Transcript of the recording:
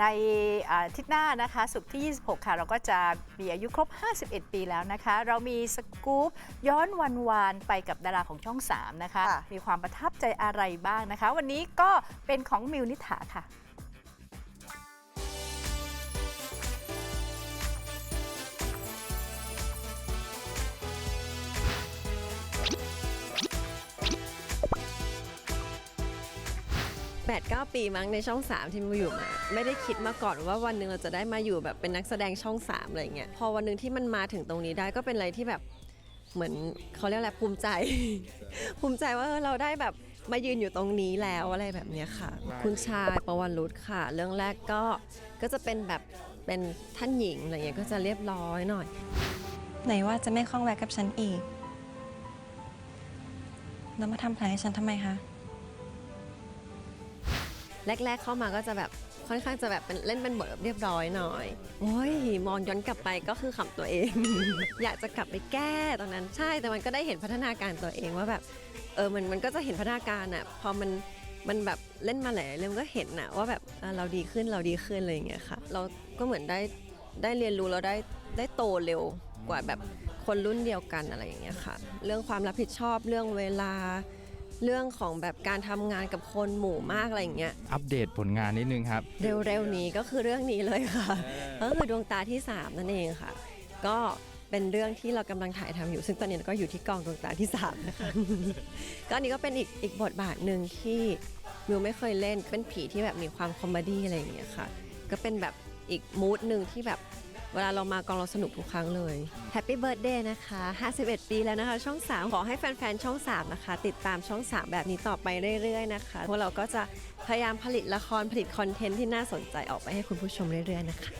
ในอาอาทิตย์หน้านะคะสุกร์ที่ 26 ค่ะ เราก็จะมีอายุครบ 51 ปีแล้วนะคะ เรามีสกู๊ปย้อนวันวานไปกับดาราของช่อง 3 นะคะ ค่ะ มีความประทับใจอะไรบ้างนะคะ วันนี้ก็เป็นของมิวนิถาค่ะ 8ปดเปีมั้งในช่อง 3 ที่มาอยู่มา ไม่ได้คิดมาก่อนว่าวันหนึ่งเราจะได้มาอยู่แบบเป็นนักแสดงช่อง 3 อะไรเงี้ยพอวันหนึ่งที่มันมาถึงตรงนี้ได้ก็เป็นอะไรที่แบบเหมือนเขาเรียกอะไรภูมิใจ ภูมิใจว่าเออเราได้แบบมายืนอยู่ตรงนี้แล้วอะไรแบบเนี้ยค่ะ คุณชายประวันรุษค่ะ เรื่องแรกก็ก็จะเป็นแบบเป็นท่านหญิงอะไรเงี้ยก็จะเรียบร้อยหน่อย ไหนว่าจะไม่คล้องแวะกับฉันอีก แล้วมาทำแผลให้ฉันทำไมคะ แรก ๆ เข้ามาก็จะแบบค่อนข้างจะแบบเป็นเล่นเป็นบทแบบเรียบร้อยหน่อย โอ้ยมองย้อนกลับไปก็คือขำตัวเอง อยากจะกลับไปแก้ตอนนั้นใช่แต่มันก็ได้เห็นพัฒนาการตัวเองว่าแบบเออมันมันก็จะเห็นพัฒนาการอะพอมันมันแบบเล่นมาหลายเรื่องก็เห็นอะว่าแบบเเราดีขึ้นเราดีขึ้นอะไรอย่างเงี้ยค่ะ เราก็เหมือนได้ได้เรียนรู้แล้วได้ได้โตเร็วกว่าแบบคนรุ่นเดียวกันอะไรอย่างเงี้ยค่ะ เรื่องความรับผิดชอบเรื่องเวลา เรื่องของแบบการทำงานกับคนหมู่มากอะไรอย่างเงี้ย อัปเดตผลงานนิดนึงครับ เร็วๆนี้ก็คือเรื่องนี้เลยค่ะก็คือดวงตาที่ 3 นั่นเองค่ะ ก็เป็นเรื่องที่เรากำลังถ่ายทำอยู่ ซึ่งตอนนี้ก็อยู่ที่กองดวงตาที่3นะคะ ก็อันนี้ก็เป็นอีกอีกบทบาทหนึ่งที่มิวไม่เคยเล่นเป็นผีที่แบบมีความคอมเมดี้อะไรอย่างเงี้ยค่ะ ก็เป็นแบบอีกมูดหนึ่งที่แบบ เวลาเรามากองเราสนุกทุกครั้งเลยแฮปปี้เบิร์ดเดย์นะคะ 51 ปีแล้วนะคะ ช่อง 3 ขอให้แฟนๆ ช่อง 3 นะคะ ติดตามช่อง 3 แบบนี้ต่อไปเรื่อยๆนะคะ พวกเราก็จะพยายามผลิตละครผลิตคอนเทนต์ที่น่าสนใจออกไปให้คุณผู้ชมเรื่อยๆนะคะ